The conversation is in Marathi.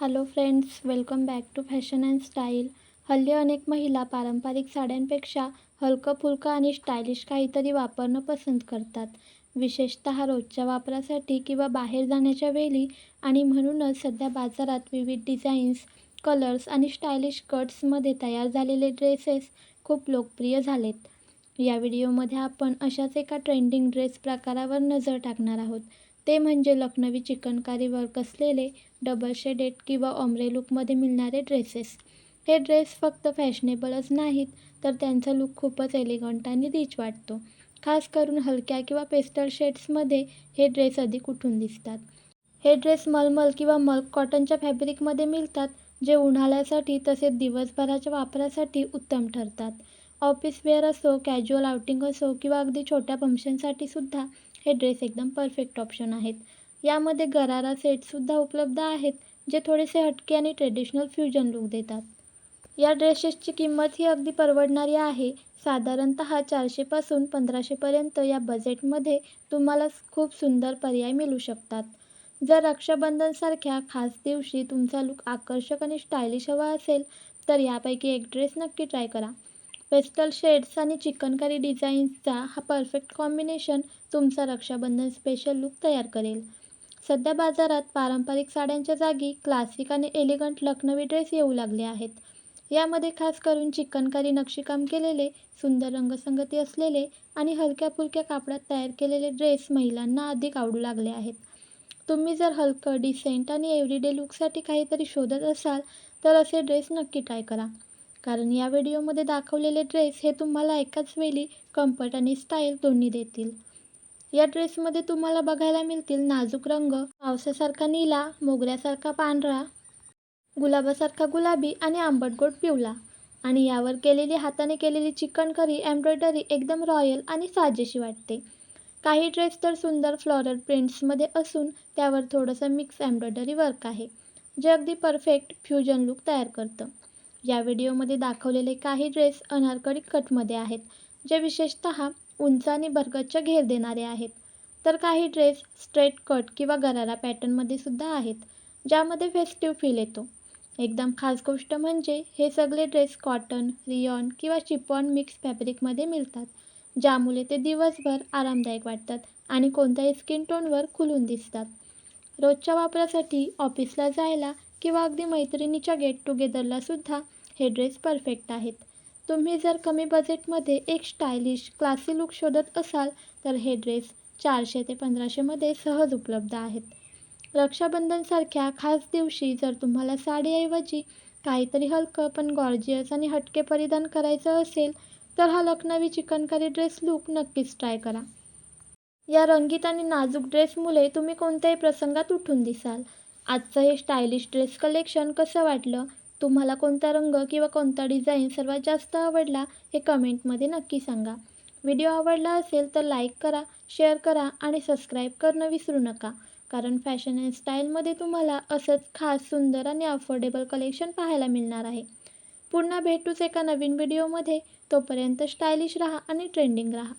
Hello friends welcome back to fashion and style हल्ली अनेक महिला पारंपरिक साड्यांपेक्षा हलकं फुलकं आणि स्टायलिश काहीतरी वापरणं पसंत करतात. विशेषतः रोजच्या वापरासाठी किंवा बाहेर जाण्याच्या वेळी आणि म्हणूनच सध्या बाजारात विविध डिझाईन्स कलर्स आणि स्टायलिश कट्समध्ये तयार झालेले ड्रेसेस खूप लोकप्रिय झालेत. या व्हिडिओमध्ये आपण अशाच एका ट्रेंडिंग ड्रेस प्रकारावर नजर टाकणार आहोत. ते म्हणजे लखनवी चिकनकारी वर्क असलेले डबल शेडेड किंवा ऑमरे लुकमध्ये मिळणारे ड्रेसेस हे ड्रेस फक्त फॅशनेबलच नाहीत तर त्यांचा लुक खूपच एलिगंट आणि रिच वाटतो. खास करून हलक्या किंवा पेस्टल शेड्समध्ये हे ड्रेस अधिक उठून दिसतात. हे ड्रेस मलमल किंवा मल्क कॉटनच्या फॅब्रिकमध्ये मिळतात जे उन्हाळ्यासाठी तसेच दिवसभराच्या वापरासाठी उत्तम ठरतात. ऑफिस वेअर असो कॅज्युअल आउटिंग असो किंवा अगदी छोट्या फंक्शनसाठी सुद्धा हे ड्रेस एकदम परफेक्ट ऑप्शन आहेत. यामध्ये गरारा सेटसुद्धा उपलब्ध आहेत जे थोडेसे हटके आणि ट्रेडिशनल फ्युजन लुक देतात. या ड्रेसेसची किंमत ही अगदी परवडणारी आहे. साधारणत चारशेपासून पंधराशेपर्यंत या बजेटमध्ये तुम्हाला खूप सुंदर पर्याय मिळू शकतात. जर रक्षाबंधनसारख्या खास दिवशी तुमचा लुक आकर्षक आणि स्टायलिश हवा असेल तर यापैकी एक ड्रेस नक्की ट्राय करा. पेस्टल शेड्स आणि चिकनकारी डिझाईन्सचा हा परफेक्ट कॉम्बिनेशन तुमचा रक्षाबंधन स्पेशल लुक तयार करेल. सध्या बाजारात पारंपरिक साड्यांच्या जागी क्लासिक आणि एलिगंट लखनवी ड्रेस येऊ लागले आहेत. यामध्ये खास करून चिकनकारी नक्षीकाम केलेले सुंदर रंगसंगती असलेले आणि हलक्या फुलक्या कापडात तयार केलेले ड्रेस महिलांना अधिक आवडू लागले आहेत. तुम्ही जर हलकं डिसेंट आणि एव्हरीडे लुकसाठी काहीतरी शोधत असाल तर असे ड्रेस नक्की ट्राय करा. कारण या व्हिडिओमध्ये दाखवलेले ड्रेस हे तुम्हाला एकाच वेळी कम्फर्ट आणि स्टाईल दोन्ही देतील. या ड्रेसमध्ये तुम्हाला बघायला मिळतील नाजूक रंग पावसासारखा नीला मोगऱ्यासारखा पांढरा गुलाबासारखा गुलाबी आणि आंबटगोट पिवळा. आणि यावर केलेली हाताने केलेली चिकन करी एम्ब्रॉयडरी एकदम रॉयल आणि साजेशी वाटते. काही ड्रेस तर सुंदर फ्लॉरल प्रिंट्समध्ये असून त्यावर थोडंसं मिक्स एम्ब्रॉयडरी वर्क आहे जे अगदी परफेक्ट फ्युजन लुक तयार करतं. या व्हिडिओमध्ये दाखवलेले काही ड्रेस अनारकली कटमध्ये आहेत जे विशेषतः उंच आणि भरगच्च घेर देणारे आहेत. तर काही ड्रेस स्ट्रेट कट किंवा गरारा पॅटर्नमध्ये सुद्धा आहेत ज्यामध्ये फेस्टिव्ह फील येतो. एकदम खास गोष्ट म्हणजे हे सगळे ड्रेस कॉटन रियॉन किंवा चिपॉन मिक्स फॅब्रिकमध्ये मिळतात ज्यामुळे ते दिवसभर आरामदायक वाटतात आणि कोणत्याही स्किन टोनवर खुलून दिसतात. रोजच्या वापरासाठी ऑफिसला जायला किंवा अगदी मैत्रिणीच्या गेट टुगेदरला सुद्धा हे ड्रेस परफेक्ट आहेत. तुम्ही जर कमी बजेटमध्ये एक स्टायलिश क्लासी लुक शोधत असाल तर हे ड्रेस चारशे ते पंधराशेमध्ये सहज उपलब्ध आहेत. रक्षाबंधनसारख्या खास दिवशी जर तुम्हाला साडीऐवजी काहीतरी हलकं पण गॉर्जियस आणि हटके परिधान करायचं असेल तर हा लखनवी चिकनकारी ड्रेस लुक नक्कीच ट्राय करा. या रंगीत आणि नाजूक ड्रेसमुळे तुम्ही कोणत्याही प्रसंगात उठून दिसाल. आजचं हे स्टायलिश ड्रेस कलेक्शन कसं वाटलं? तुम्हाला कोणता रंग किंवा कोणता डिझाईन सर्वात जास्त आवडला हे कमेंटमध्ये नक्की सांगा. व्हिडिओ आवडला असेल तर लाईक करा शेअर करा आणि सबस्क्राईब करणं विसरू नका. कारण फॅशन अँड स्टाईलमध्ये तुम्हाला असंच खास सुंदर आणि अफोर्डेबल कलेक्शन पाहायला मिळणार आहे. पुन्हा भेटूच एका नवीन व्हिडिओमध्ये. तोपर्यंत स्टायलिश राहा आणि ट्रेंडिंग राहा.